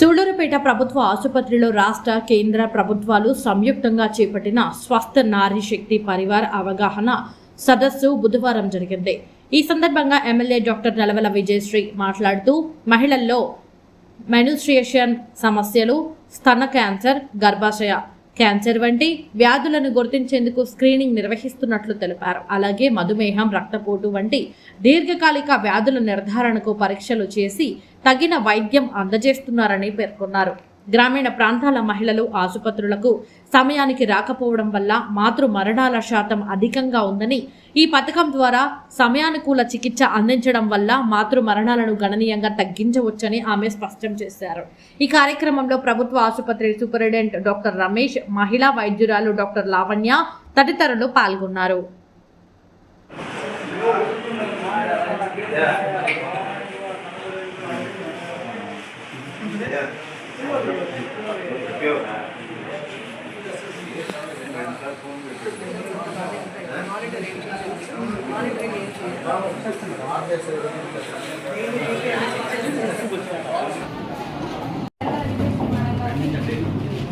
సూళ్ళూరుపేట ప్రభుత్వ ఆసుపత్రిలో రాష్ట్ర కేంద్ర ప్రభుత్వాలు సంయుక్తంగా చేపట్టిన స్వస్థ నారీ శక్తి పరివార్ అవగాహన సదస్సు బుధవారం జరిగింది. ఈ సందర్భంగా ఎమ్మెల్యే డాక్టర్ నలవల విజయశ్రీ మాట్లాడుతూ మహిళల్లో మెనుస్ట్రియేషన్ సమస్యలు స్తన క్యాన్సర్ గర్భాశయ క్యాన్సర్ వంటి వ్యాధులను గుర్తించేందుకు స్క్రీనింగ్ నిర్వహిస్తున్నట్లు తెలిపారు. అలాగే మధుమేహం రక్తపోటు వంటి దీర్ఘకాలిక వ్యాధుల నిర్ధారణకు పరీక్షలు చేసి తగిన వైద్యం అందజేస్తున్నారని పేర్కొన్నారు. గ్రామీణ ప్రాంతాల మహిళలు ఆసుపత్రులకు సమయానికి రాకపోవడం వల్ల మాతృ మరణాల శాతం అధికంగా ఉందని ఈ పథకం ద్వారా సమయానుకూల చికిత్స అందించడం వల్ల మాతృ మరణాలను గణనీయంగా తగ్గించవచ్చని ఆమె స్పష్టం చేశారు. ఈ కార్యక్రమంలో ప్రభుత్వ ఆసుపత్రి సూపరింటెండెంట్ డాక్టర్ రమేష్ మహిళా వైద్యురాలు డాక్టర్ లావణ్య తదితరులు పాల్గొన్నారు.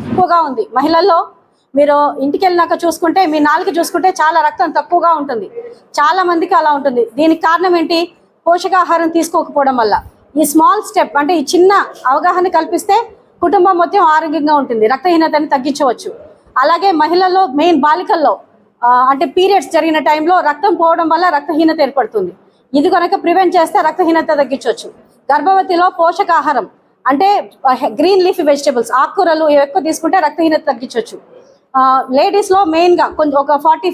ఎక్కువగా ఉంది. మహిళల్లో మీరు ఇంటికి వెళ్ళినాక చూసుకుంటే మీ నాలుగు చూసుకుంటే చాలా రక్తం తక్కువగా ఉంటుంది. చాలా మందికి అలా ఉంటుంది. దీనికి కారణం ఏంటి? పోషకాహారం తీసుకోకపోవడం వల్ల. ఈ స్మాల్ స్టెప్ అంటే ఈ చిన్న అవగాహన కల్పిస్తే కుటుంబం మొత్తం ఆరోగ్యంగా ఉంటుంది. రక్తహీనతని తగ్గించవచ్చు. అలాగే మహిళల్లో మెయిన్ బాలికల్లో అంటే పీరియడ్స్ జరిగిన టైంలో రక్తం పోవడం వల్ల రక్తహీనత ఏర్పడుతుంది. ఇది కనుక ప్రివెంట్ చేస్తే రక్తహీనత తగ్గించవచ్చు. గర్భవతిలో పోషకాహారం అంటే గ్రీన్ లీఫీ వెజిటబుల్స్ ఆకుకూరలు ఎక్కువ తీసుకుంటే రక్తహీనత తగ్గించవచ్చు. లేడీస్లో మెయిన్గా కొంచెం ఒక ఫార్టీ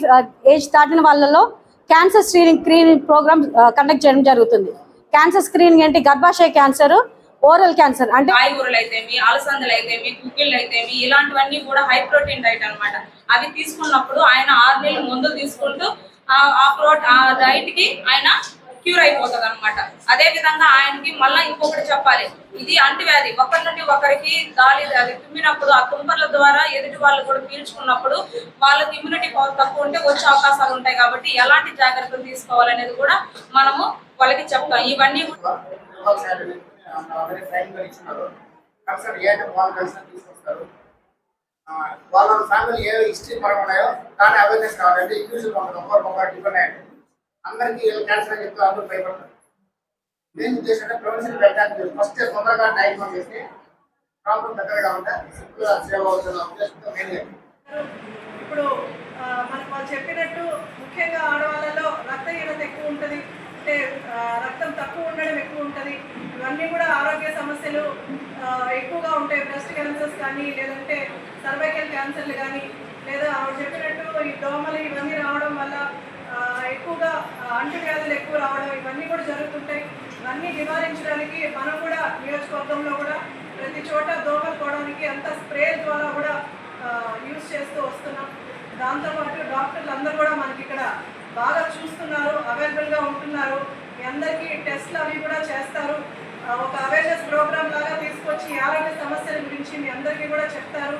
ఏజ్ దాటిన వాళ్ళలో cancer screening screening programme conduct చేయడం జరుగుతుంది. క్యాన్సర్ స్క్రీనింగ్ ఏంటి? గర్భాశయ క్యాన్సర్ ఓరల్ క్యాన్సర్ అంటే కాయగూరలు అయితేమి అలసందలు అయితేమి కుక్కిళ్ళు అయితేమి ఇలాంటివన్నీ కూడా హై ప్రోటీన్ డైట్ అన్నమాట. అవి తీసుకున్నప్పుడు ఆయన ఆరు నెలలు మందులు తీసుకుంటూ ఆ- ఆ ప్రోట్ ఆ డైట్కి ఆయన క్యూర్ అయిపోతుంది అనమాట అదే విధంగా ఆయనకి మళ్ళీ ఇంకొకటి చెప్పాలి. ఇది అంటువ్యాధి. ఒకరి నుండి ఒకరికి గాలి అది తుమ్మినప్పుడు ఆ తుంపర్ల ద్వారా ఎదుటి వాళ్ళు కూడా పీల్చుకున్నప్పుడు వాళ్ళకి ఇమ్యూనిటీ పవర్ తక్కువ ఉంటే వచ్చే అవకాశాలు ఉంటాయి కాబట్టి ఎలాంటి జాగ్రత్తలు తీసుకోవాలనేది కూడా మనము వాళ్ళకి చెప్తాం. ఇవన్నీ కన్సర్న్ ఏ అంటే వాళ్ళు కన్సర్న్ తీసుకొస్తారు. వాళ్ళ ఫ్యామిలీ ఏ హిస్టరీ పరంగా ఉన్నాయో దాని అవేర్నెస్ కావాలంటే ఇండివిజువల్ ఉంటుంది. ఒకరికి ఒకరు డిఫరెంట్ అయ్యండి అందరికీ క్యాన్సర్ అని చెప్తే అందరూ భయపడతారు. మెయిన్ ఉద్దేశం అంటే ప్రివెన్షన్ పెట్టడానికి ఫస్ట్ తొందరగా డయాగ్నోస్ చేస్తే ప్రాబ్లం దగ్గరగా ఉంటే సింపుల్గా సేవ్ అవుతుంది ఉద్దేశంతో మెయిన్ ఇప్పుడు మనం వాళ్ళు చెప్పినట్టు ముఖ్యంగా ఆడవాళ్ళలో రక్తహీనత ఎక్కువ ఉంటుంది. అంటే రక్తం తక్కువ ఉండడం ఎక్కువ ఉంటుంది. ఇవన్నీ కూడా ఆరోగ్య సమస్యలు ఎక్కువగా ఉంటాయి. బ్రెస్ట్ క్యాన్సర్స్ కానీ లేదంటే సర్వైకల్ క్యాన్సర్లు కానీ లేదా ఆవిడ చెప్పినట్టు ఈ దోమలు ఇవన్నీ రావడం వల్ల ఎక్కువగా ఆ, అంటువ్యాధులు ఎక్కువ రావడం ఇవన్నీ కూడా జరుగుతుంటాయి. ఇవన్నీ నివారించడానికి మనం కూడా నియోజకవర్గంలో కూడా ప్రతి చోట దోమలు పోవడానికి అంత స్ప్రే ద్వారా కూడా యూజ్ చేస్తూ వస్తున్నాం. దాంతోపాటు డాక్టర్లు అందరూ కూడా మనకి ఇక్కడ బాగా చూస్తున్నారు అవైలబుల్గా ఉంటున్నారు. మీ అందరికీ టెస్ట్లు అవి కూడా చేస్తారు. ఒక అవేర్నెస్ ప్రోగ్రామ్ లాగా తీసుకొచ్చి ఈ ఆరోగ్య సమస్యల గురించి మీ అందరికీ కూడా చెప్తారు.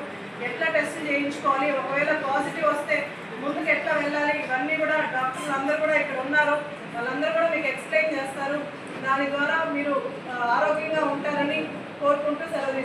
ఎట్లా టెస్ట్ చేయించుకోవాలి? ఒకవేళ పాజిటివ్ వస్తే ముందుకు ఎట్లా వెళ్ళాలి? ఇవన్నీ కూడా డాక్టర్లు అందరూ కూడా ఇక్కడ ఉన్నారు. వాళ్ళందరూ కూడా మీకు ఎక్స్ప్లెయిన్ చేస్తారు. దాని ద్వారా మీరు ఆరోగ్యంగా ఉంటారని కోరుకుంటూ సెలవు